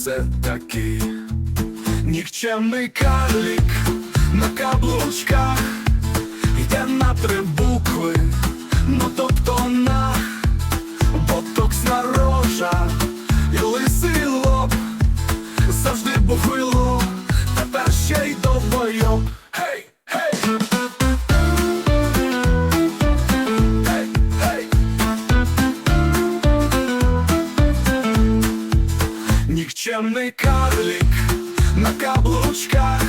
все таки нікчемний карлік на каблучках. Никчемный карлик на каблучках.